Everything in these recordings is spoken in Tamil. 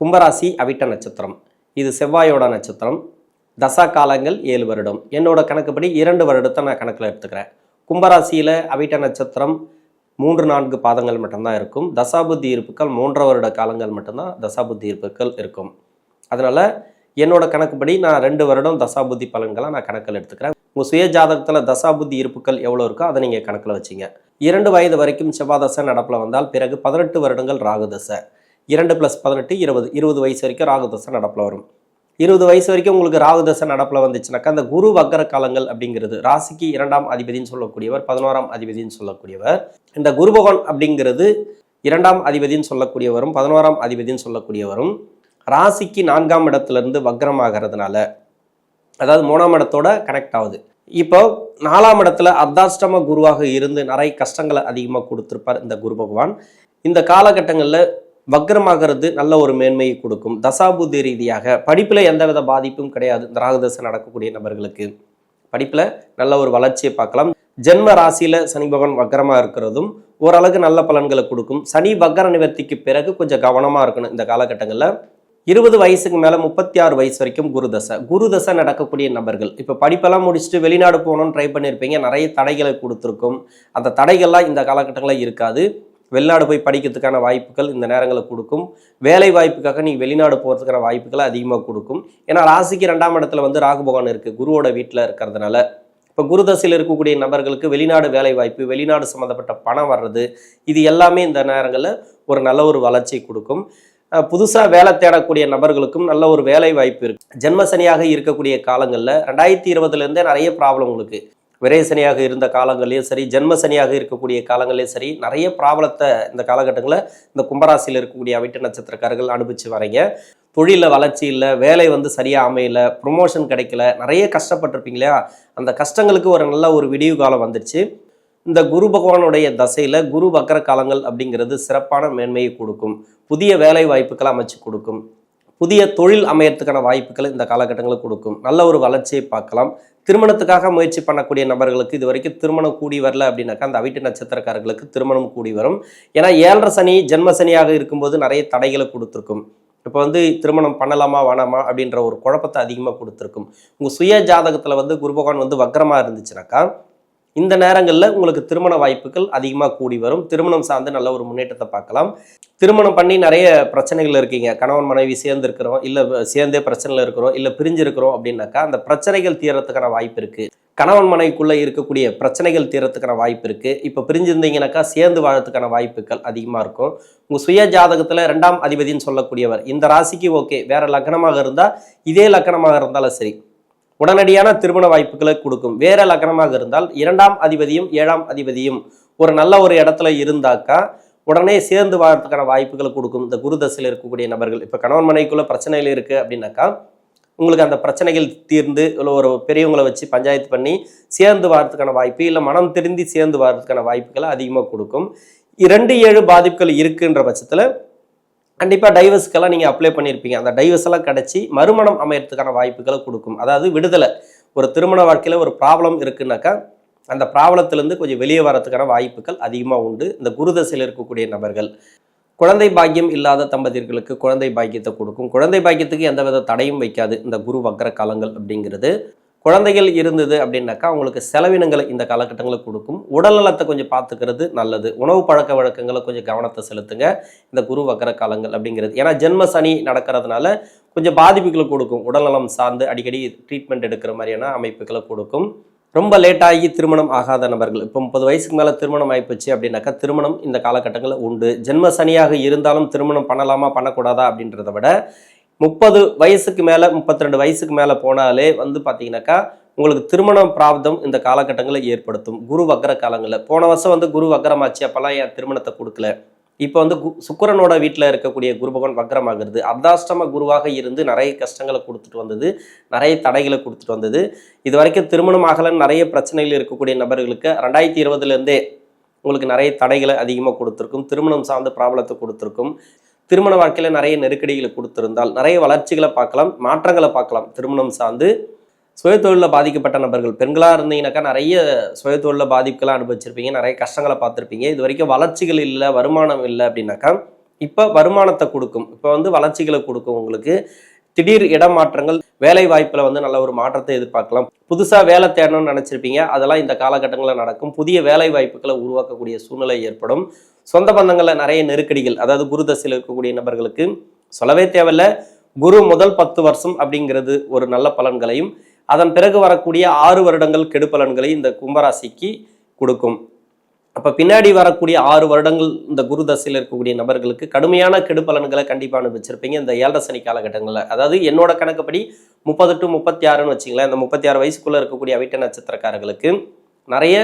கும்பராசி அவிட்ட நட்சத்திரம். இது செவ்வாயோட நட்சத்திரம். தசா காலங்கள் ஏழு வருடம். என்னோட கணக்குப்படி இரண்டு வருடத்தை நான் கணக்கில் எடுத்துக்கிறேன். கும்பராசியில் அவிட்ட நட்சத்திரம் மூன்று நான்கு பாதங்கள் மட்டும்தான் இருக்கும். தசாபுத்தி இருப்புக்கள் மூன்றரை வருட காலங்கள் மட்டும்தான் தசாபுத்தி இருப்புக்கள் இருக்கும். அதனால் என்னோட கணக்குப்படி நான் ரெண்டு வருடம் தசாபுத்தி பலன்களை நான் கணக்கில் எடுத்துக்கிறேன். உங்கள் சுய ஜாதகத்தில் தசாபுத்தி இருப்புக்கள் எவ்வளோ இருக்கோ அதை நீங்கள் கணக்கில் வச்சிங்க. இரண்டு வயது வரைக்கும் செவ்வாதசை நடப்பில் வந்தால் பிறகு பதினெட்டு வருடங்கள் ராகுதசை இரண்டு ப்ளஸ் பதினெட்டு இருபது. இருபது வயசு வரைக்கும் ராகுதசை நடப்பில் வரும். இருபது வயசு வரைக்கும் உங்களுக்கு ராகுதசை நடப்பில் வந்துச்சுனாக்கா அந்த குரு வக்கர காலங்கள் அப்படிங்கிறது ராசிக்கு இரண்டாம் அதிபதின்னு சொல்லக்கூடியவர் பதினோராம் அதிபதின்னு சொல்லக்கூடியவர். இந்த குரு பகவான் அப்படிங்கிறது இரண்டாம் அதிபதின்னு சொல்லக்கூடியவரும் பதினோராம் அதிபதின்னு சொல்லக்கூடியவரும் ராசிக்கு நான்காம் இடத்துலேருந்து வக்ரமாகிறதுனால அதாவது மூணாம் இடத்தோட கனெக்ட் ஆகுது. இப்போ நாலாம் இடத்துல அர்த்தாஷ்டம குருவாக இருந்து நிறைய கஷ்டங்களை அதிகமாக கொடுத்துருப்பார் இந்த குரு பகவான். இந்த காலகட்டங்களில் வக்ரமாகிறது நல்ல ஒரு மேன்மையை கொடுக்கும். தசாபுத்தி ரீதியாக படிப்பில் எந்தவித பாதிப்பும் கிடையாது. இந்த ராகுதசை நடக்கக்கூடிய நபர்களுக்கு படிப்பில் நல்ல ஒரு வளர்ச்சியை பார்க்கலாம். ஜென்ம ராசியில் சனி பகவான் வக்கரமாக இருக்கிறதும் ஓரளவுக்கு நல்ல பலன்களை கொடுக்கும். சனி வக்கர நிவர்த்திக்கு பிறகு கொஞ்சம் கவனமாக இருக்கணும் இந்த காலகட்டங்களில். இருபது வயசுக்கு மேலே முப்பத்தி ஆறு வயசு வரைக்கும் குரு தசை குரு தசை நடக்கக்கூடிய நபர்கள். இப்போ படிப்பெல்லாம் முடிச்சுட்டு வெளிநாடு போகணும்னு ட்ரை பண்ணியிருப்பீங்க நிறைய தடைகளை கொடுத்துருக்கும். அந்த தடைகள்லாம் இந்த காலகட்டங்களில் இருக்காது. வெளிநாடு போய் படிக்கிறதுக்கான வாய்ப்புகள் இந்த நேரங்களில் கொடுக்கும். வேலை வாய்ப்புக்காக நீ வெளிநாடு போகிறதுக்கான வாய்ப்புகளை அதிகமாக கொடுக்கும். ஏன்னா ராசிக்கு ரெண்டாம் இடத்துல வந்து ராகு பகவான் இருக்குது குருவோட வீட்டில் இருக்கிறதுனால. இப்போ குருதசையில் இருக்கக்கூடிய நபர்களுக்கு வெளிநாடு வேலை வாய்ப்பு வெளிநாடு சம்மந்தப்பட்ட பணம் வர்றது இது எல்லாமே இந்த நேரங்களில் ஒரு நல்ல ஒரு வளர்ச்சி கொடுக்கும். புதுசாக வேலை தேடக்கூடிய நபர்களுக்கும் நல்ல ஒரு வேலை வாய்ப்பு இருக்கு. ஜென்மசனியாக இருக்கக்கூடிய காலங்களில் ரெண்டாயிரத்தி இருபதுலேருந்தே நிறைய ப்ராப்ளம் உங்களுக்கு. விரைசனியாக இருந்த காலங்கள்லையும் சரி ஜென்மசனியாக இருக்கக்கூடிய காலங்கள்லையும் சரி நிறைய ப்ராப்ளத்தை இந்த காலகட்டங்களில் இந்த கும்பராசியில் இருக்கக்கூடிய அவிட்ட நட்சத்திரக்காரர்கள் அனுபவிச்சு வரீங்க தொழிலில் வளர்ச்சி இல்லை வேலை வந்து சரியாக அமையல ப்ரொமோஷன் கிடைக்கல நிறைய கஷ்டப்பட்டிருப்பீங்க இல்லையா? அந்த கஷ்டங்களுக்கு ஒரு நல்ல ஒரு விடிவு காலம் வந்துடுச்சு இந்த குரு பகவானுடைய தசையில் குரு வக்கர காலங்கள் அப்படிங்கிறது சிறப்பான மேன்மையை கொடுக்கும். புதிய வேலை வாய்ப்புகளை அமைச்சு கொடுக்கும். புதிய தொழில் அமையறதுக்கான வாய்ப்புகளை இந்த காலகட்டங்களில் கொடுக்கும். நல்ல ஒரு வளர்ச்சியை பார்க்கலாம். திருமணத்துக்காக முயற்சி பண்ணக்கூடிய நபர்களுக்கு இது வரைக்கும் திருமணம் கூடி வரல அப்படின்னாக்கா அந்த அவிட்டு நட்சத்திரக்காரர்களுக்கு திருமணம் கூடி வரும். ஏன்னா ஏழரை சனி ஜென்ம சனியாக இருக்கும்போது நிறைய தடைகளை கொடுத்துருக்கும். இப்போ வந்து திருமணம் பண்ணலாமா வேணாமா அப்படின்ற ஒரு குழப்பத்தை அதிகமாக கொடுத்துருக்கும். உங்கள் சுய ஜாதகத்தில் வந்து குரு பகவான் வந்து வக்ரமாக இருந்துச்சுனாக்கா இந்த நேரங்களில் உங்களுக்கு திருமண வாய்ப்புகள் அதிகமாக கூடி வரும். திருமணம் சார்ந்து நல்ல ஒரு முன்னேற்றத்தை பார்க்கலாம். திருமணம் பண்ணி நிறைய பிரச்சனைகள் இருக்கீங்க. கணவன் மனைவி சேர்ந்து இருக்கிறோம் இல்லை சேர்ந்தே பிரச்சனையில் இருக்கிறோம் இல்லை பிரிஞ்சிருக்கிறோம் அப்படின்னாக்கா அந்த பிரச்சனைகள் தீரத்துக்கான வாய்ப்பு இருக்குது கணவன் மனைவிக்குள்ளே இருக்கக்கூடிய பிரச்சனைகள் தீரத்துக்கான வாய்ப்பு இருக்குது இப்போ பிரிஞ்சிருந்தீங்கனாக்கா சேர்ந்து வாழறதுக்கான வாய்ப்புகள் அதிகமாக இருக்கும். உங்கள் சுய ஜாதகத்தில் ரெண்டாம் அதிபதின்னு சொல்லக்கூடியவர் இந்த ராசிக்கு ஓகே வேறு லக்னமாக இருந்தால் இதே லக்னமாக இருந்தாலும் சரி. உடனடியான திருமண வாய்ப்புகளை கொடுக்கும். வேற லக்னமாக இருந்தால் இரண்டாம் அதிபதியும் ஏழாம் அதிபதியும் ஒரு நல்ல ஒரு இடத்துல இருந்தாக்கா உடனே சேர்ந்து வாழ்றதுக்கான வாய்ப்புகளை கொடுக்கும். இந்த குருதசையில் இருக்கக்கூடிய நபர்கள். இப்போ கணவன் மனைக்குள்ள பிரச்சனைகள் இருக்குது அப்படின்னாக்கா உங்களுக்கு அந்த பிரச்சனைகள் தீர்ந்து இல்லை ஒரு பெரியவங்களை வச்சு பஞ்சாயத்து பண்ணி சேர்ந்து வாரத்துக்கான வாய்ப்பு இல்லை மனம் திருந்தி சேர்ந்து வாரத்துக்கான வாய்ப்புகளை அதிகமாக கொடுக்கும். இரண்டு ஏழு பாதிப்புகள் இருக்குன்ற பட்சத்தில் கண்டிப்பாக டைவர்ஸ்க்கெல்லாம் நீங்கள் அப்ளை பண்ணியிருப்பீங்க அந்த டைவர்ஸ் எல்லாம் கிடச்சி மறுமணம் அமையறதுக்கான வாய்ப்புகளை கொடுக்கும். அதாவது விடுதலை. ஒரு திருமண வாழ்க்கையில் ஒரு ப்ராப்ளம் இருக்குன்னாக்கா அந்த ப்ராப்ளத்திலேருந்து கொஞ்சம் வெளியே வரதுக்கான வாய்ப்புகள் அதிகமாக உண்டு. இந்த குருதசையில் இருக்கக்கூடிய நபர்கள். குழந்தை பாக்கியம் இல்லாத தம்பதியர்களுக்கு குழந்தை பாக்கியத்தை கொடுக்கும். குழந்தை பாக்கியத்துக்கு எந்தவித தடையும் வைக்காது இந்த குரு வக்கர காலங்கள் அப்படிங்கிறது. குழந்தைகள் இருந்தது அப்படின்னாக்கா அவங்களுக்கு செலவினங்களை இந்த காலகட்டங்களில் கொடுக்கும். உடல் நலத்தை கொஞ்சம் பார்த்துக்கிறது நல்லது. உணவு பழக்க வழக்கங்களை கொஞ்சம் கவனத்தை செலுத்துங்க. இந்த குரு வக்கர காலங்கள் அப்படிங்கிறது. ஏன்னா ஜென்ம சனி நடக்கிறதுனால கொஞ்சம் பாதிப்புகளை கொடுக்கும். உடல்நலம் சார்ந்து அடிக்கடி ட்ரீட்மெண்ட் எடுக்கிற மாதிரியான அமைப்புகளை கொடுக்கும். ரொம்ப லேட்டாகி திருமணம் ஆகாத நபர்கள். இப்போ முப்பது வயசுக்கு மேலே திருமணம் ஆகிப்போச்சு அப்படின்னாக்கா திருமணம் இந்த காலகட்டங்களில் உண்டு. ஜென்ம சனியாக இருந்தாலும் திருமணம் பண்ணலாமா பண்ணக்கூடாதா அப்படின்றத விட முப்பது வயசுக்கு மேலே முப்பத்தி ரெண்டு வயசுக்கு மேலே போனாலே வந்து பார்த்தீங்கன்னாக்கா உங்களுக்கு திருமணம் பிராப்தம் இந்த காலகட்டங்களில் ஏற்படுத்தும். குரு வக்கர காலங்களில். போன வருஷம் வந்து குரு வக்கரமாச்சு அப்போல்லாம் என் திருமணத்தை கொடுக்கல. இப்போ வந்து கு சுக்கரனோட வீட்டில் இருக்கக்கூடிய குரு பகவான் வக்ரமாகிறது. அர்த்தாஷ்டம குருவாக இருந்து நிறைய கஷ்டங்களை கொடுத்துட்டு வந்தது. நிறைய தடைகளை கொடுத்துட்டு வந்தது. இது வரைக்கும் திருமணம் ஆகலன்னு நிறைய பிரச்சனைகள் இருக்கக்கூடிய நபர்களுக்கு ரெண்டாயிரத்தி இருபதுலேருந்தே உங்களுக்கு நிறைய தடைகளை அதிகமாக கொடுத்துருக்கும். திருமணம் சார்ந்த ப்ராப்ளத்தை கொடுத்துருக்கும். திருமண வாழ்க்கையில் நிறைய நெருக்கடிகளை கொடுத்திருந்தால் நிறைய வளர்ச்சிகளை பார்க்கலாம் மாற்றங்களை பார்க்கலாம். திருமணம் சார்ந்து சுயதொழிலில் பாதிக்கப்பட்ட நபர்கள் பெண்களாக இருந்தீங்கன்னாக்கா நிறைய சுயத்தொழிலில் பாதிப்புகளாக அனுபவிச்சிருப்பீங்க நிறைய கஷ்டங்களை பார்த்துருப்பீங்க. இது வரைக்கும் வளர்ச்சிகள் இல்லை வருமானம் இல்லை அப்படின்னாக்கா இப்போ வருமானத்தை கொடுக்கும். இப்போ வந்து வளர்ச்சிகளை கொடுக்கும் உங்களுக்கு. திடீர் இடமாற்றங்கள் வேலை வாய்ப்பில் வந்து நல்ல ஒரு மாற்றத்தை எதிர்பார்க்கலாம். புதுசாக வேலை தேடணும்னு நினச்சிருப்பீங்க. அதெல்லாம் இந்த காலகட்டங்களில் நடக்கும். புதிய வேலை வாய்ப்புகளை உருவாக்கக்கூடிய சூழ்நிலை ஏற்படும். சொந்த பந்தங்களில் நிறைய நெருக்கடிகள் அதாவது குரு தசையில் இருக்கக்கூடிய நபர்களுக்கு சொல்லவே தேவையில்ல. குரு முதல் பத்து வருஷம் அப்படிங்கிறது ஒரு நல்ல பலன்களையும் அதன் பிறகு வரக்கூடிய ஆறு வருடங்கள் கெடு இந்த கும்பராசிக்கு கொடுக்கும். அப்போ பின்னாடி வரக்கூடிய ஆறு வருடங்கள் இந்த குரு தசையில் இருக்கக்கூடிய நபர்களுக்கு கடுமையான கெடு பலன்களை கண்டிப்பாக அனுபவிச்சிருப்பீங்க இந்த ஏழரை சனி காலகட்டங்களில். அதாவது என்னோட கணக்குப்படி முப்பது டு முப்பத்தி ஆறுன்னு வச்சிங்களேன் இந்த முப்பத்தி ஆறு வயசுக்குள்ளே இருக்கக்கூடிய அவிட்ட நட்சத்திரக்காரர்களுக்கு நிறைய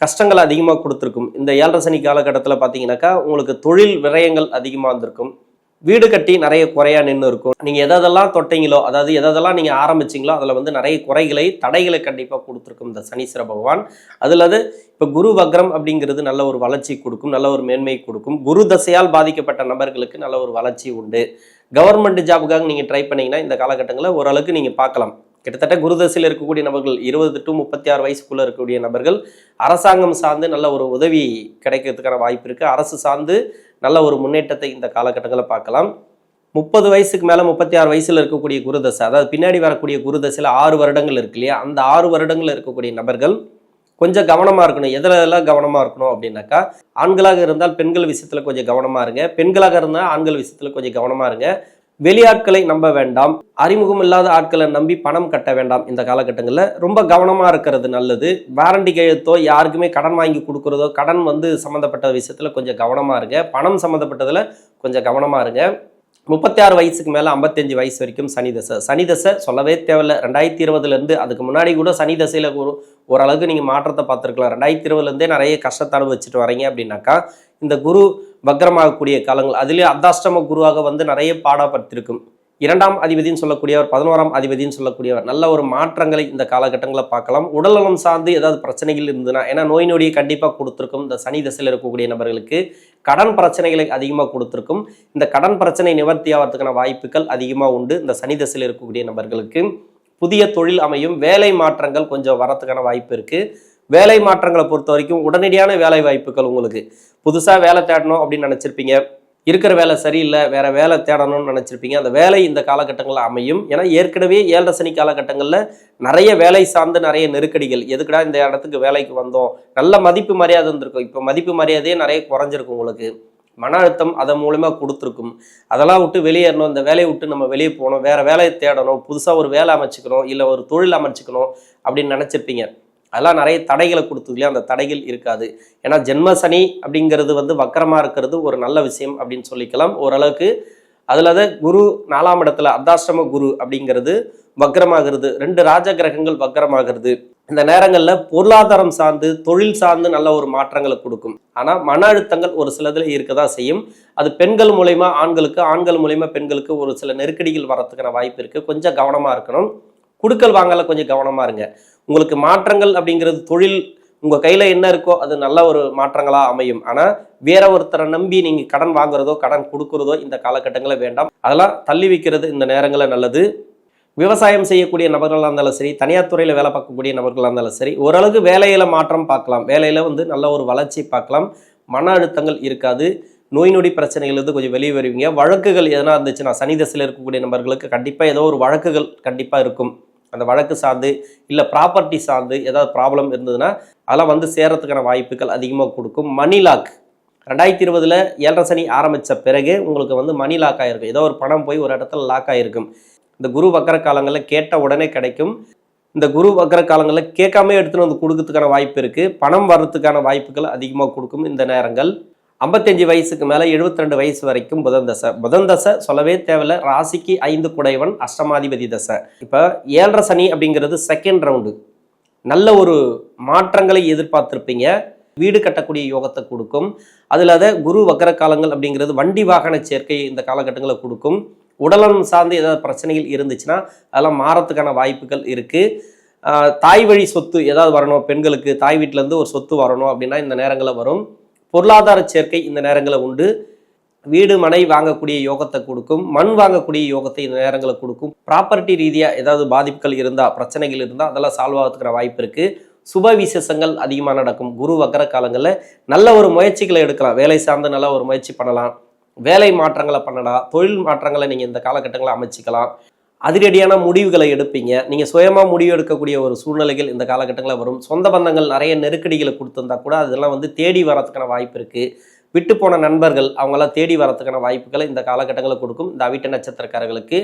கஷ்டங்கள் அதிகமாக கொடுத்துருக்கும். இந்த ஏழரை சனி காலகட்டத்தில் பார்த்தீங்கன்னாக்கா உங்களுக்கு தொழில் விரயங்கள் அதிகமாக இருந்திருக்கும். வீடு கட்டி நிறைய குறையா நின்று இருக்கும். நீங்க எதெல்லாம் தொட்டீங்களோ அதாவது எதெல்லாம் நீங்க ஆரம்பிச்சீங்களோ அதுல வந்து நிறைய குறைகளை தடைகளை கண்டிப்பா கொடுத்துருக்கும் இந்த சனீஸ்வர பகவான். அதுல அது இப்ப குரு வக்ரம் அப்படிங்கிறது நல்ல ஒரு வளர்ச்சி கொடுக்கும் நல்ல ஒரு மேன்மை கொடுக்கும். குரு தசையால் பாதிக்கப்பட்ட நபர்களுக்கு நல்ல ஒரு வளர்ச்சி உண்டு. கவர்மெண்ட் ஜாபுக்காக நீங்க ட்ரை பண்ணீங்கன்னா இந்த காலகட்டங்களில் ஓரளவுக்கு நீங்க பார்க்கலாம். கிட்டத்தட்ட குருதசையில் இருக்கக்கூடிய நபர்கள் இருபது டு முப்பத்தி ஆறு வயசுக்குள்ளே இருக்கக்கூடிய நபர்கள் அரசாங்கம் சார்ந்து நல்ல ஒரு உதவி கிடைக்கிறதுக்கான வாய்ப்பு இருக்குது அரசு சார்ந்து நல்ல ஒரு முன்னேற்றத்தை இந்த காலகட்டங்களில் பார்க்கலாம். முப்பது வயசுக்கு மேலே முப்பத்தி ஆறு வயசில் இருக்கக்கூடிய குருதசை அதாவது பின்னாடி வரக்கூடிய குருதசையில் ஆறு வருடங்கள் இருக்கு இல்லையா? அந்த ஆறு வருடங்கள் இருக்கக்கூடிய நபர்கள் கொஞ்சம் கவனமாக இருக்கணும். எதில் எல்லாம் கவனமாக இருக்கணும் அப்படின்னாக்கா ஆண்களாக இருந்தால் பெண்கள் விஷயத்தில் கொஞ்சம் கவனமாக இருங்க. பெண்களாக இருந்தால் ஆண்கள் விஷயத்தில் கொஞ்சம் கவனமாக இருங்க. வெளியாட்களை நம்ப வேண்டாம். அறிமுகம் இல்லாத ஆட்களை நம்பி பணம் கட்ட வேண்டாம் இந்த காலகட்டங்களில். ரொம்ப கவனமாக இருக்கிறது நல்லது. வாரண்டி கையெழுத்தோ யாருக்குமே கடன் வாங்கி கொடுக்குறதோ கடன் வந்து சம்மந்தப்பட்ட விஷயத்தில் கொஞ்சம் கவனமாக இருங்க. பணம் சம்மந்தப்பட்டதில் கொஞ்சம் கவனமாக இருங்க. முப்பத்தி ஆறு வயசுக்கு மேலே ஐம்பத்தஞ்சு வயசு வரைக்கும் சனி தசை. சனி தசை சொல்லவே தேவையில்ல. ரெண்டாயிரத்தி இருபதுலேருந்து அதுக்கு முன்னாடி கூட சனி தசையில் ஒரு ஓரளவுக்கு நீங்கள் மாற்றத்தை பார்த்துருக்கலாம். ரெண்டாயிரத்தி இருபதுலேருந்தே நிறைய கஷ்டத்தை அனுபவிச்சுட்டு வரீங்க அப்படின்னாக்கா இந்த குரு வக்ரமாகக்கூடிய காலங்கள். அதிலே அர்த்தாஷ்டம குருவாக வந்து நிறைய பாடப்பட்டிருக்கும். இரண்டாம் அதிபதினு சொல்லக்கூடியவர் பதினோராம் அதிபதினு சொல்லக்கூடியவர். நல்ல ஒரு மாற்றங்களை இந்த காலகட்டங்களில் பார்க்கலாம். உடல்நலம் சார்ந்து ஏதாவது பிரச்சனைகள் இருந்ததுன்னா ஏன்னா நோய் நொடியை கண்டிப்பாக கொடுத்துருக்கும். இந்த சனி தசையில் இருக்கக்கூடிய நபர்களுக்கு கடன் பிரச்சனைகளை அதிகமாக கொடுத்துருக்கும். இந்த கடன் பிரச்சனை நிவர்த்தி ஆகிறதுக்கான வாய்ப்புகள் அதிகமாக உண்டு. இந்த சனி தசையில் இருக்கக்கூடிய நபர்களுக்கு புதிய தொழில் அமையும். வேலை மாற்றங்கள் கொஞ்சம் வரத்துக்கான வாய்ப்பு இருக்குது வேலை மாற்றங்களை பொறுத்த வரைக்கும் உடனடியான வேலை வாய்ப்புகள் உங்களுக்கு. புதுசாக வேலை தேடணும் அப்படின்னு நினச்சிருப்பீங்க. இருக்கிற வேலை சரியில்லை வேற வேலை தேடணும்னு நினச்சிருப்பீங்க. அந்த வேலை இந்த காலகட்டங்களில் அமையும். ஏன்னா ஏற்கனவே ஏழரை சனி காலகட்டங்களில் நிறைய வேலை சார்ந்து நிறைய நெருக்கடிகள். எதுக்குடா இந்த இடத்துக்கு வேலைக்கு வந்தோம்? நல்ல மதிப்பு மரியாதை இருந்திருக்கும் இப்போ மதிப்பு மரியாதையே நிறைய குறைஞ்சிருக்கும் உங்களுக்கு. மன அழுத்தம் அதன் மூலமா கொடுத்துருக்கும். அதெல்லாம் விட்டு வெளியேறணும். இந்த வேலையை விட்டு நம்ம வெளியே போகணும். வேற வேலையை தேடணும். புதுசாக ஒரு வேலை அமைச்சுக்கணும். இல்லை ஒரு தொழில் அமைச்சுக்கணும் அப்படின்னு நினச்சிருப்பீங்க. அதெல்லாம் நிறைய தடைகளை கொடுத்தது இல்லையா? அந்த தடைகள் இருக்காது. ஏன்னா ஜென்ம சனி அப்படிங்கிறது வந்து வக்கரமாக இருக்கிறது ஒரு நல்ல விஷயம் அப்படின்னு சொல்லிக்கலாம். ஓரளவுக்கு அதில் தான் குரு நாலாம் இடத்துல அர்த்தாஷ்டம குரு அப்படிங்கிறது வக்ரமாகிறது ரெண்டு ராஜ கிரகங்கள் வக்ரமாகிறது இந்த நேரங்களில் பொருளாதாரம் சார்ந்து தொழில் சார்ந்து நல்ல ஒரு மாற்றங்களை கொடுக்கும். ஆனால் மன அழுத்தங்கள் ஒரு சிலதில் இருக்க தான் செய்யும். அது பெண்கள் மூலயமா ஆண்களுக்கு ஆண்கள் மூலயமா பெண்களுக்கு ஒரு சில நெருக்கடிகள் வரத்துக்கான வாய்ப்பு இருக்குது கொஞ்சம் கவனமாக இருக்கணும். குடுக்கல் வாங்கல கொஞ்சம் கவனமாக இருங்க. உங்களுக்கு மாற்றங்கள் அப்படிங்கிறது தொழில் உங்கள் கையில் என்ன இருக்கோ அது நல்ல ஒரு மாற்றங்களாக அமையும். ஆனால் வேற ஒருத்தரை நம்பி நீங்கள் கடன் வாங்குறதோ கடன் கொடுக்குறதோ இந்த காலகட்டங்களில் வேண்டாம். அதெல்லாம் தள்ளி வைக்கிறது இந்த நேரங்களில் நல்லது. விவசாயம் செய்யக்கூடிய நபர்களாக இருந்தாலும் சரி தனியார் துறையில் வேலை பார்க்கக்கூடிய நபர்களாக இருந்தாலும் சரி ஓரளவுக்கு வேலையில் மாற்றம் பார்க்கலாம். வேலையில் வந்து நல்ல ஒரு வளர்ச்சி பார்க்கலாம். மன அழுத்தங்கள் இருக்காது. நோய் நொடி பிரச்சனைகள்லேருந்து கொஞ்சம் வெளியே வருவீங்க. வழக்குகள் எதனா இருந்துச்சுன்னா சனி தசையில் இருக்கக்கூடிய நபர்களுக்கு கண்டிப்பாக ஏதோ ஒரு வழக்குகள் கண்டிப்பாக இருக்கும். அந்த வழக்கு சார்ந்து இல்லை ப்ராப்பர்ட்டி சார்ந்து ஏதாவது ப்ராப்ளம் இருந்ததுன்னா அதெல்லாம் வந்து சேரத்துக்கான வாய்ப்புகள் அதிகமாக கொடுக்கும். மணி லாக் ரெண்டாயிரத்தி இருபதில் ஏழரை சனி ஆரம்பித்த பிறகு உங்களுக்கு வந்து மணி லாக் ஆகிருக்கும் ஏதோ ஒரு பணம் போய் ஒரு இடத்துல லாக் ஆகிருக்கும் இந்த குரு வக்கர காலங்களில் கேட்ட உடனே கிடைக்கும். இந்த குரு வக்கர காலங்களில் கேட்காம எடுத்துன்னு வந்து கொடுக்கறதுக்கான வாய்ப்பு இருக்குது பணம் வர்றதுக்கான வாய்ப்புகள் அதிகமாக கொடுக்கும் இந்த நேரங்கள். ஐம்பத்தஞ்சு வயசுக்கு மேலே 72 வயசு வரைக்கும் புதன் தசை. புதன் தசை சொல்லவே தேவையில்ல. ராசிக்கு ஐந்து குடைவன் அஷ்டமாதிபதி தசை. இப்போ ஏழரை சனி அப்படிங்கிறது செகண்ட் ரவுண்டு நல்ல ஒரு மாற்றங்களை எதிர்பார்த்துருப்பீங்க. வீடு கட்டக்கூடிய யோகத்தை கொடுக்கும். அதில் அதை குரு வக்கர காலங்கள் அப்படிங்கிறது வண்டி வாகன சேர்க்கை இந்த காலகட்டங்களை கொடுக்கும். உடலம் சார்ந்து ஏதாவது பிரச்சனைகள் இருந்துச்சுன்னா அதெல்லாம் மாறத்துக்கான வாய்ப்புகள் இருக்குது தாய் வழி சொத்து ஏதாவது வரணும். பெண்களுக்கு தாய் வீட்டிலேருந்து ஒரு சொத்து வரணும் அப்படின்னா இந்த நேரங்களில் வரும். பொருளாதார சேர்க்கை இந்த நேரங்களில் உண்டு. வீடு மனை வாங்கக்கூடிய யோகத்தை கொடுக்கும். மண் வாங்கக்கூடிய யோகத்தை இந்த நேரங்களை கொடுக்கும். ப்ராப்பர்ட்டி ரீதியாக ஏதாவது பாதிப்புகள் இருந்தால் பிரச்சனைகள் இருந்தால் அதெல்லாம் சால்வ் ஆகிறதுக்கிற வாய்ப்பு இருக்குது சுப விசேஷங்கள் அதிகமாக நடக்கும். குரு வக்கர காலங்களில் நல்ல ஒரு முயற்சிகளை எடுக்கலாம். வேலை சார்ந்து நல்ல ஒரு முயற்சி பண்ணலாம். வேலை மாற்றங்களை பண்ணலாம். தொழில் மாற்றங்களை நீங்கள் இந்த காலகட்டங்களில் அமைச்சிக்கலாம். அதிரடியான முடிவுகளை எடுப்பீங்க. நீங்கள் சுயமாக முடிவு எடுக்கக்கூடிய ஒரு சூழ்நிலைகள் இந்த காலகட்டங்களில் வரும். சொந்த பந்தங்கள் நிறைய நெருக்கடிகளை கொடுத்துருந்தா கூட அதெல்லாம் வந்து தேடி வரதுக்கான வாய்ப்பு இருக்குது விட்டு போன நண்பர்கள் அவங்களாம் தேடி வரதுக்கான வாய்ப்புகளை இந்த காலகட்டங்களில் கொடுக்கும். இந்த அவிட்ட நட்சத்திரக்காரர்களுக்கு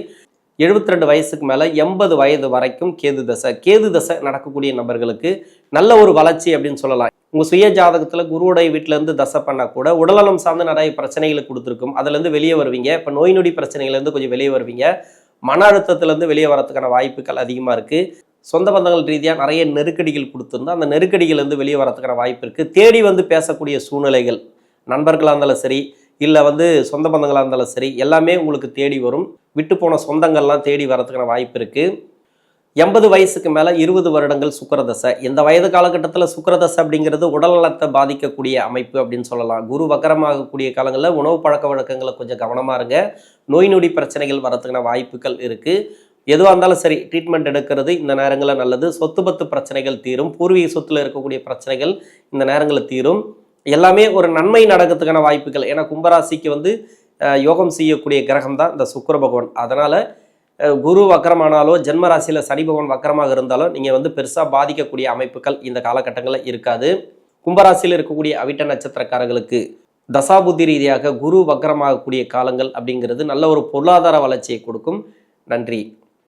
எழுபத்தி ரெண்டு வயசுக்கு மேலே எண்பது வயது வரைக்கும் கேது தசை. கேது தசை நடக்கக்கூடிய நபர்களுக்கு நல்ல ஒரு வளர்ச்சி அப்படின்னு சொல்லலாம். உங்கள் சுய ஜாதகத்தில் குருவுடைய வீட்டிலேருந்து தசை பண்ணால் கூட உடல்நலம் சார்ந்து நிறைய பிரச்சனைகளை கொடுத்துருக்கும். அதுலேருந்து வெளியே வருவீங்க. இப்போ நோய் நொடி பிரச்சனைகள்லேருந்து கொஞ்சம் வெளியே வருவீங்க. மன அழுத்தத்திலேருந்து வெளியே வரதுக்கான வாய்ப்புகள் அதிகமாக இருக்குது சொந்த பந்தங்கள் ரீதியாக நிறைய நெருக்கடிகள் கொடுத்துருந்தா அந்த நெருக்கடிகள்லேருந்து வெளியே வரத்துக்கான வாய்ப்பு இருக்குது தேடி வந்து பேசக்கூடிய சூழ்நிலைகள் நண்பர்களாக இருந்தாலும் சரி இல்லை வந்து சொந்த பந்தங்களாக இருந்தாலும் சரி எல்லாமே உங்களுக்கு தேடி வரும். விட்டு போன சொந்தங்கள்லாம் தேடி வரதுக்கான வாய்ப்பு இருக்குது எண்பது வயசுக்கு மேலே இருபது வருடங்கள் சுக்கரதசை. இந்த வயது காலகட்டத்தில் சுக்கரதசை அப்படிங்கிறது உடல் நலத்தை பாதிக்கக்கூடிய அமைப்பு அப்படின்னு சொல்லலாம். குரு வக்கரமாகக்கூடிய காலங்களில் உணவு பழக்க வழக்கங்களை கொஞ்சம் கவனமாக இருங்க. நோய் நொடி பிரச்சனைகள் வரதுக்கான வாய்ப்புகள் இருக்குது எதுவாக இருந்தாலும் சரி ட்ரீட்மெண்ட் எடுக்கிறது இந்த நேரங்களில் நல்லது. சொத்து பத்து பிரச்சனைகள் தீரும். பூர்வீக சொத்தில் இருக்கக்கூடிய பிரச்சனைகள் இந்த நேரங்களில் தீரும். எல்லாமே ஒரு நன்மை நடக்கிறதுக்கான வாய்ப்புகள். ஏன்னா கும்பராசிக்கு வந்து யோகம் செய்யக்கூடிய கிரகம் தான் இந்த சுக்கர பகவான். அதனால் குரு வக்கரமானாலோ ஜென்மராசியில் சனி பகவான் வக்கரமாக இருந்தாலோ நீங்கள் வந்து பெருசாக பாதிக்கக்கூடிய அமைப்புகள் இந்த காலகட்டங்களில் இருக்காது. கும்பராசியில் இருக்கக்கூடிய அவிட்ட நட்சத்திரக்காரர்களுக்கு தசாபுத்தி ரீதியாக குரு வக்கரமாகக்கூடிய காலங்கள் அப்படிங்கிறது நல்ல ஒரு பொருளாதார வளர்ச்சியை கொடுக்கும். நன்றி.